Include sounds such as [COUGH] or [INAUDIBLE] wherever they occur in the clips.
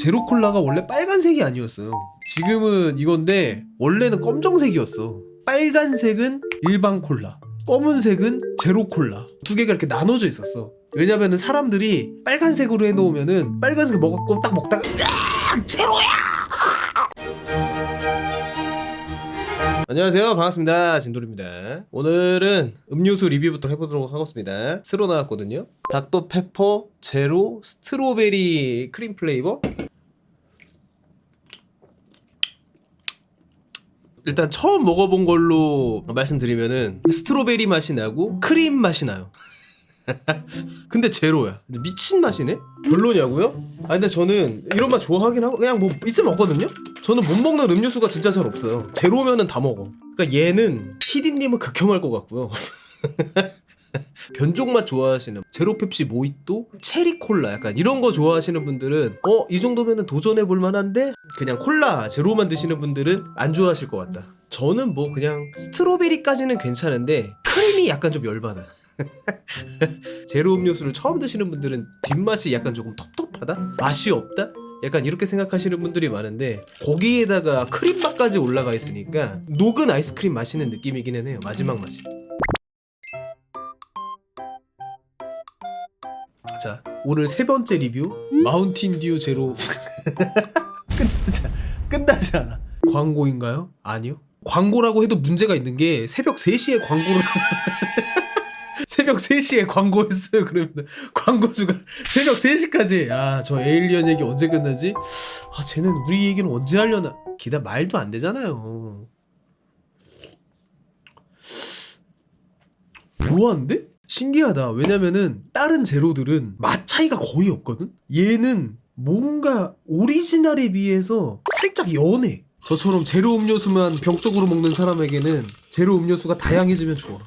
제로 콜라가 원래 빨간색이 아니었어요. 지금은 이건데 원래는 검정색이었어. 빨간색은 일반 콜라, 검은색은 제로 콜라. 두 개가 이렇게 나눠져 있었어. 왜냐면은 사람들이 빨간색으로 해놓으면은 빨간색 먹었고 딱 먹다가 으악! 제로야! 안녕하세요 반갑습니다 진돌입니다 오늘은 음료수 리뷰부터 해보도록 하겠습니다 새로 나왔거든요 닥터페퍼 제로 스트로베리 크림 플레이버 일단 처음 먹어본 걸로 말씀드리면은 스트로베리 맛이 나고 크림 맛이 나요. [LAUGHS] 근데 제로야. 미친 맛이네? 별로냐고요? 아 근데 저는 이런 맛 좋아하긴 하고 그냥 뭐 있으면 먹거든요? 저는 못 먹는 음료수가 진짜 잘 없어요. 제로면은 다 먹어. 그러니까 얘는 PD님은 극혐할 것 같고요 [LAUGHS] [LAUGHS] 변종 맛 좋아하시는 제로 펩시 모히또 체리 콜라 약간 이런 거 좋아하시는 분들은 어 이 정도면은 도전해 볼 만한데 그냥 콜라 제로만 드시는 분들은 안 좋아하실 것 같다 저는 뭐 그냥 스트로베리까지는 괜찮은데 크림이 약간 좀 열받아 [LAUGHS] 제로 음료수를 처음 드시는 분들은 뒷맛이 약간 조금 텁텁하다? 맛이 없다? 약간 이렇게 생각하시는 분들이 많은데 거기에다가 크림 맛까지 올라가 있으니까 녹은 아이스크림 마시는 느낌이기는 해요 마지막 맛이 자 오늘 세 번째 리뷰 마운틴 듀 제로. [LAUGHS] 끝나지, 끝나지 않아. 광고인가요? 아니요. 광고라고 해도 문제가 있는 게 새벽 3시에 광고를 [LAUGHS] 새벽 3시에 광고했어요. 그러면 광고주가 새벽 3시까지. 야저 에일리언 얘기 언제 끝나지? 아 쟤는 우리 얘기는 언제 하려나? 기다 말도 안 되잖아요. 묘한데? 신기하다 왜냐면은 다른 제로들은 맛 차이가 거의 없거든? 얘는 뭔가 오리지널에 비해서 살짝 연해 저처럼 제로 음료수만 병적으로 먹는 사람에게는 제로 음료수가 다양해지면 좋아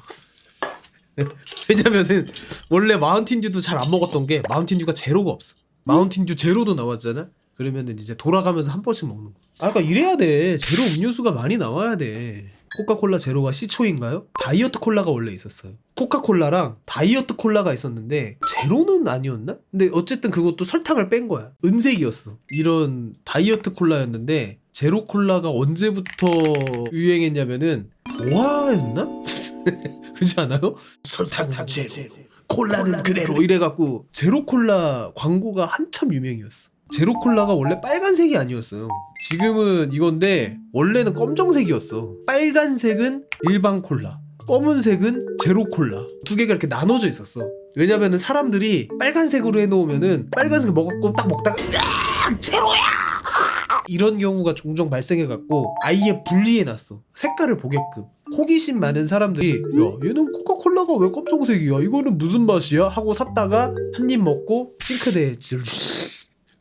[LAUGHS] 왜냐면은 원래 마운틴듀도 잘 안 먹었던 게 마운틴듀가 제로가 없어. 마운틴듀 제로도 나왔잖아. 그러면은 이제 돌아가면서 한 번씩 먹는 거. 아, 그러니까 이래야 돼. 제로 음료수가 많이 나와야 돼. 코카콜라 제로가 시초인가요? 다이어트 콜라가 원래 있었어요. 코카콜라랑 다이어트 콜라가 있었는데 제로는 아니었나? 근데 어쨌든 그것도 설탕을 뺀 거야. 은색이었어. 이런 다이어트 콜라였는데 제로 콜라가 언제부터 유행했냐면은 보아였나? [LAUGHS] 그렇지 않아요? 설탕은 제로, 콜라는 그대로 이래갖고 제로 콜라 광고가 한참 유명이었어. 제로 콜라가 원래 빨간색이 아니었어요. 지금은 이건데 원래는 검정색이었어. 빨간색은 일반 콜라, 검은색은 제로 콜라. 두 개가 이렇게 나눠져 있었어. 왜냐면은 사람들이 빨간색으로 해놓으면은 빨간색 먹었고 딱 먹다가 으악! 제로야! 이런 경우가 종종 발생해갖고 아예 분리해놨어. 색깔을 보게끔. 호기심 많은 사람들이 야 얘는 코카콜라가 왜 검정색이야 이거는 무슨 맛이야 하고 샀다가 한 입 먹고 싱크대에 질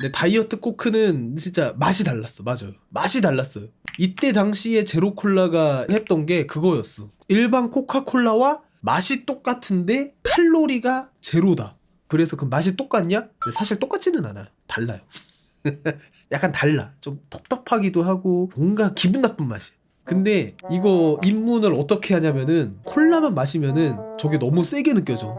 근데 다이어트 코크는 진짜 맛이 달랐어. 맞아요. 맛이 달랐어요. 이때 당시에 제로 콜라가 했던 게 그거였어. 일반 코카콜라와 맛이 똑같은데 칼로리가 제로다. 그래서 그 맛이 똑같냐? 사실 똑같지는 않아요. 달라요. [LAUGHS] 약간 달라. 좀 텁텁하기도 하고 뭔가 기분 나쁜 맛이야 근데 이거 입문을 어떻게 하냐면은 콜라만 마시면은 저게 너무 세게 느껴져.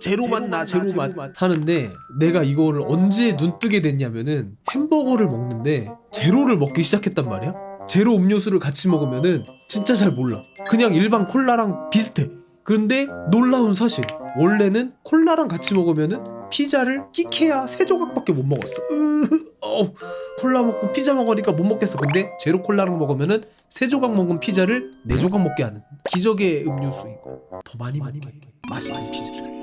제로 맛나 제로 맛 하는데 내가 이거를 언제 눈 뜨게 됐냐면은 햄버거를 먹는데 제로를 먹기 시작했단 말이야. 제로 음료수를 같이 먹으면은 진짜 잘 몰라. 그냥 일반 콜라랑 비슷해. 그런데 놀라운 사실 원래는 콜라랑 같이 먹으면은 피자를 끼케야 세 조각밖에 못 먹었어. 으, 어, 콜라 먹고 피자 먹으니까 못 먹겠어. 근데 제로 콜라랑 먹으면은 세 조각 먹은 피자를 네 조각 먹게 하는 기적의 음료수인 거. 더 많이 먹게 맛있는 피자.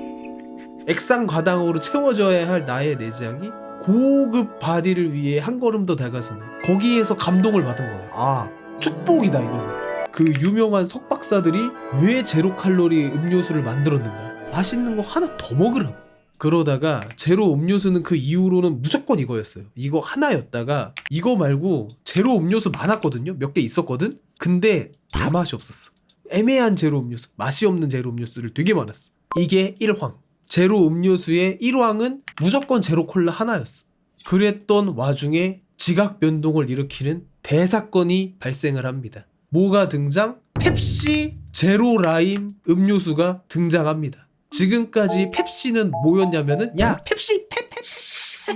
액상 과당으로 채워져야 할 나의 내장이 고급 바디를 위해 한 걸음 더 다가서는 거기에서 감동을 받은 거야. 아 축복이다 이거는. 그 유명한 석박사들이 왜 제로 칼로리 음료수를 만들었는가? 맛있는 거 하나 더 먹으라고. 그러다가 제로 음료수는 그 이후로는 무조건 이거였어요. 이거 하나였다가 이거 말고 제로 음료수 많았거든요. 몇 개 있었거든. 근데 다 맛이 없었어. 애매한 제로 음료수, 맛이 없는 제로 음료수를 되게 많았어. 이게 1황. 제로 음료수의 1황은 무조건 제로 콜라 하나였어. 그랬던 와중에 지각 변동을 일으키는 대사건이 발생을 합니다. 뭐가 등장? 펩시 제로 라임 음료수가 등장합니다. 지금까지 펩시는 뭐였냐면은 야 펩시 펩 펩시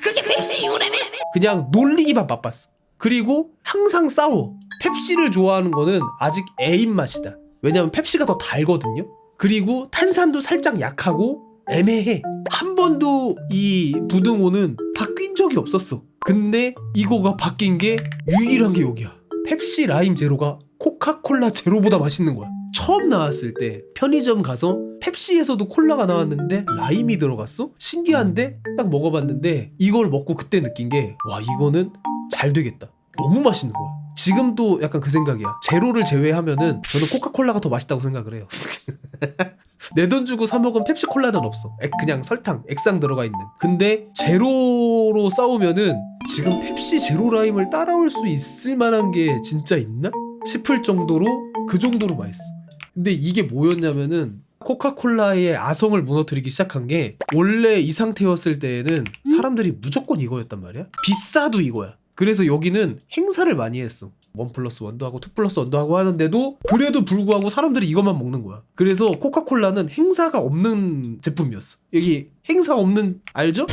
그게 펩시 이유라며? 그냥 놀리기만 바빴어. 그리고 항상 싸워. 펩시를 좋아하는 거는 아직 애인 맛이다. 왜냐면 펩시가 더 달거든요. 그리고 탄산도 살짝 약하고 애매해. 한 번도 이 부등호는 바뀐 적이 없었어. 근데 이거가 바뀐 게 유일한 게 여기야. 펩시 라임 제로가 코카콜라 제로보다 맛있는 거야. 처음 나왔을 때 편의점 가서 펩시에서도 콜라가 나왔는데 라임이 들어갔어? 신기한데 딱 먹어봤는데 이걸 먹고 그때 느낀 게 와 이거는 잘 되겠다. 너무 맛있는 거야. 지금도 약간 그 생각이야. 제로를 제외하면은 저는 코카콜라가 더 맛있다고 생각을 해요. [LAUGHS] 내 돈 주고 사 먹은 펩시콜라는 없어. 액- 그냥 설탕, 액상 들어가 있는. 근데 제로로 싸우면은 지금 펩시 제로 라임을 따라올 수 있을 만한 게 진짜 있나? 싶을 정도로 그 정도로 맛있어. 근데 이게 뭐였냐면은 코카콜라의 아성을 무너뜨리기 시작한 게 원래 이 상태였을 때에는 사람들이 무조건 이거였단 말이야. 비싸도 이거야. 그래서 여기는 행사를 많이 했어. 원 플러스 원도 하고 투 플러스 원도 하고 하는데도 그래도 불구하고 사람들이 이것만 먹는 거야. 그래서 코카콜라는 행사가 없는 제품이었어. 여기 행사 없는 알죠?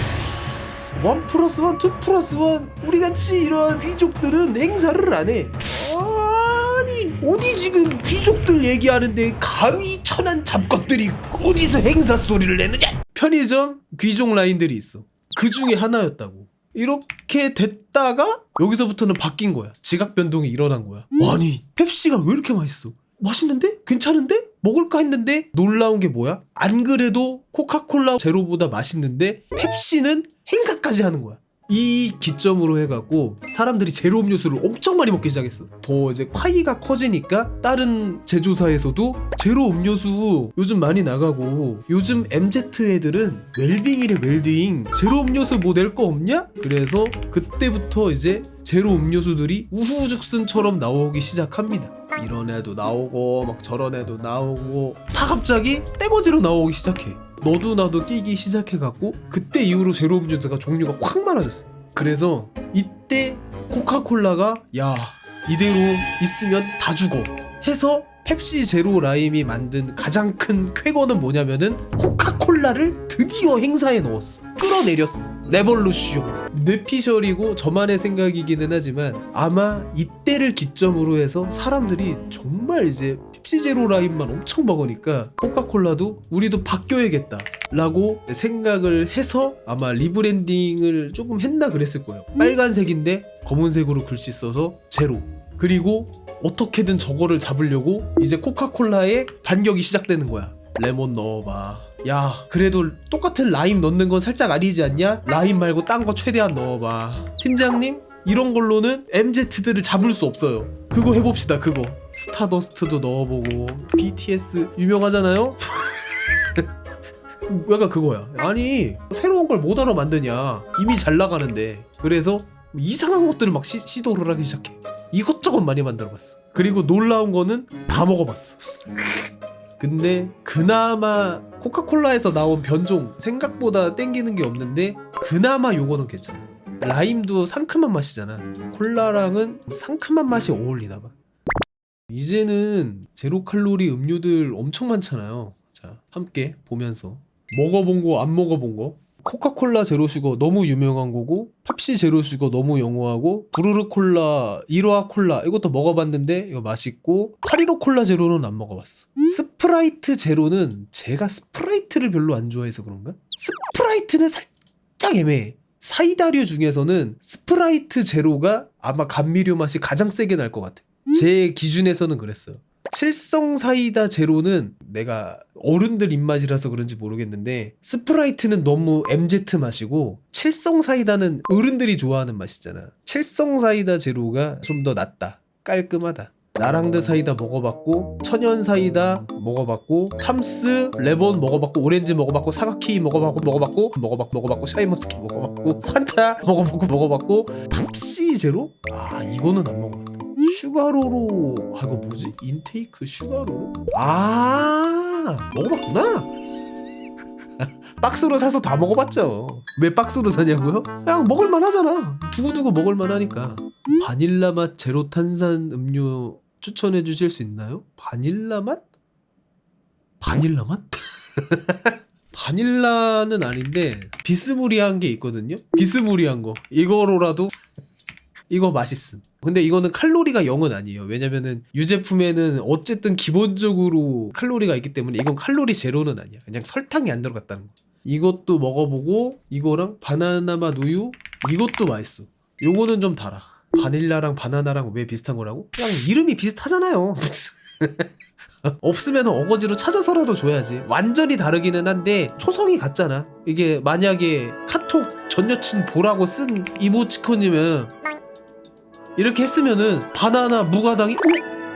원 플러스 원, 투 플러스 원 우리 같이 이런 귀족들은 행사를 안 해. 아니 어디 지금 귀족들 얘기하는데 감히 천한 잡것들이 어디서 행사 소리를 내느냐? 편의점 귀족 라인들이 있어. 그 중에 하나였다고. 이렇게 됐다가 여기서부터는 바뀐 거야. 지각 변동이 일어난 거야. 아니 펩시가 왜 이렇게 맛있어? 맛있는데? 괜찮은데? 먹을까 했는데 놀라운 게 뭐야? 안 그래도 코카콜라 제로보다 맛있는데 펩시는 행사까지 하는 거야. 이 기점으로 해갖고 사람들이 제로 음료수를 엄청 많이 먹기 시작했어. 더 이제 파이가 커지니까 다른 제조사에서도 제로 음료수 요즘 많이 나가고 요즘 MZ 애들은 웰빙이래 웰빙 제로 음료수 뭐 낼 거 없냐? 그래서 그때부터 이제 제로 음료수들이 우후죽순처럼 나오기 시작합니다. 이런 애도 나오고 막 저런 애도 나오고 다 갑자기 떼거지로 나오기 시작해. 너도 나도 끼기 시작해갖고 그때 이후로 제로 음료수가 종류가 확 많아졌어. 그래서 이때 코카콜라가 야 이대로 있으면 다 죽어 해서 펩시 제로 라임이 만든 가장 큰 쾌거는 뭐냐면은 코카콜라를 드디어 행사에 넣었어. 끌어내렸어. 레볼루션. 뇌피셜이고 저만의 생각이기는 하지만 아마 이때를 기점으로 해서 사람들이 정말 이제 펩시 제로 라임만 엄청 먹으니까 코카콜라도 우리도 바뀌어야겠다. 라고 생각을 해서 아마 리브랜딩을 조금 했나 그랬을 거예요. 빨간색인데 검은색으로 글씨 써서 제로. 그리고 어떻게든 저거를 잡으려고 이제 코카콜라에 반격이 시작되는 거야. 레몬 넣어봐. 야, 그래도 똑같은 라임 넣는 건 살짝 아니지 않냐? 라임 말고 딴 거 최대한 넣어봐. 팀장님, 이런 걸로는 MZ들을 잡을 수 없어요. 그거 해봅시다, 그거. 스타더스트도 넣어보고, BTS 유명하잖아요? [LAUGHS] 약간 그거야. 아니, 새로운 걸못 알아 만드냐. 이미 잘 나가는데. 그래서 이상한 것들을 막 시, 시도를 하기 시작해. 이것저것 많이 만들어봤어. 그리고 놀라운 거는 다 먹어봤어. 근데 그나마 코카콜라에서 나온 변종 생각보다 땡기는 게 없는데 그나마 요거는 괜찮아. 라임도 상큼한 맛이잖아. 콜라랑은 상큼한 맛이 어울리나 봐. 이제는 제로 칼로리 음료들 엄청 많잖아요. 자, 함께 보면서 먹어본 거 안 먹어본 거 코카콜라 제로 슈거 너무 유명한 거고 펩시 제로 슈거 너무 영어하고 부르르 콜라 일화 콜라 이것도 먹어봤는데 이거 맛있고 파리로 콜라 제로는 안 먹어봤어. 스프라이트 제로는 제가 스프라이트를 별로 안 좋아해서 그런가? 스프라이트는 살짝 애매해. 사이다류 중에서는 스프라이트 제로가 아마 감미료 맛이 가장 세게 날 것 같아. 제 기준에서는 그랬어요 칠성 사이다 제로는 내가 어른들 입맛이라서 그런지 모르겠는데 스프라이트는 너무 MZ 맛이고 칠성 사이다는 어른들이 좋아하는 맛이잖아. 칠성 사이다 제로가 좀 더 낫다. 깔끔하다. 나랑드 사이다 먹어봤고 천연 사이다 먹어봤고 탐스 레몬 먹어봤고 오렌지 먹어봤고 사과키 먹어봤고 먹어봤고 먹어봤고 먹어봤고 샤인머스켓 먹어봤고 환타 먹어봤고 먹어봤고 탑시 제로? 아 이거는 안 먹어봤다. 슈가로로 아 이거 뭐지? 인테이크 슈가로로? 아 먹어봤구나. [LAUGHS] 박스로 사서 다 먹어봤죠. 왜 박스로 사냐고요? 그냥 먹을만 하잖아. 두고두고 먹을만 하니까. 바닐라 맛 제로 탄산 음료 추천해 주실 수 있나요? 바닐라 맛? 바닐라 맛? [LAUGHS] 바닐라는 아닌데 비스무리한 게 있거든요. 비스무리한 거 이거로라도 [LAUGHS] 이거 맛있음. 근데 이거는 칼로리가 0은 아니에요. 왜냐면은 유제품에는 어쨌든 기본적으로 칼로리가 있기 때문에 이건 칼로리 제로는 아니야. 그냥 설탕이 안 들어갔다는 거. 이것도 먹어보고 이거랑 바나나 맛 우유 이것도 맛있어. 요거는 좀 달아. 바닐라랑 바나나랑 왜 비슷한 거라고? 그냥 이름이 비슷하잖아요. [LAUGHS] 없으면 어거지로 찾아서라도 줘야지. 완전히 다르기는 한데 초성이 같잖아. 이게 만약에 카톡 전 여친 보라고 쓴 이모티콘이면 이렇게 했으면은 바나나 무가당이 어?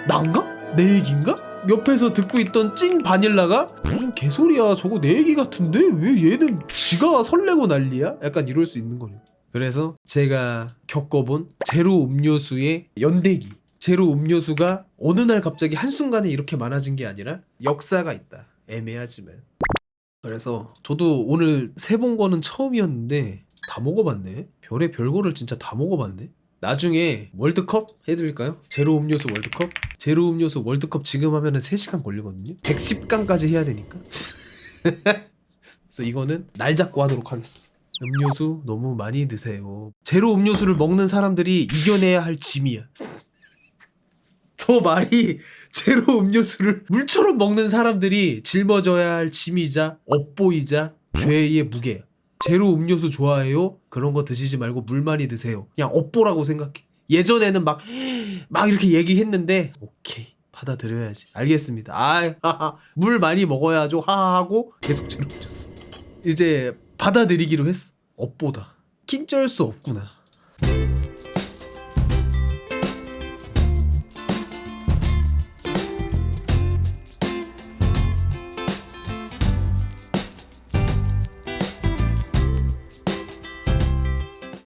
난가? 내 얘기인가? 옆에서 듣고 있던 찐 바닐라가 무슨 개소리야 저거 내 얘기 같은데 왜 얘는 지가 설레고 난리야? 약간 이럴 수 있는 거예요. 그래서 제가 겪어본 제로 음료수의 연대기 제로 음료수가 어느 날 갑자기 한순간에 이렇게 많아진 게 아니라 역사가 있다. 애매하지만. 그래서 저도 오늘 세 본 거는 처음이었는데 다 먹어봤네. 별의 별거를 진짜 다 먹어봤네. 나중에 월드컵 해드릴까요? 제로 음료수 월드컵? 제로 음료수 월드컵 지금 하면은 3시간 걸리거든요. 110강까지 해야 되니까. [LAUGHS] 그래서 이거는 날 잡고 하도록 하겠습니다. 음료수 너무 많이 드세요. 제로 음료수를 먹는 사람들이 이겨내야 할 짐이야. [LAUGHS] 저 말이 제로 음료수를 물처럼 먹는 사람들이 짊어져야 할 짐이자 업보이자 죄의 무게야. 제로 음료수 좋아해요? 그런 거 드시지 말고 물 많이 드세요. 그냥 업보라고 생각해. 예전에는 막, 막 이렇게 얘기했는데, 오케이. 받아들여야지. 알겠습니다. 아. 물 많이 먹어야죠. 하하 하고 계속 제로 음료수. 이제 받아들이기로 했어. 업보다. 킹쩔 수 없구나.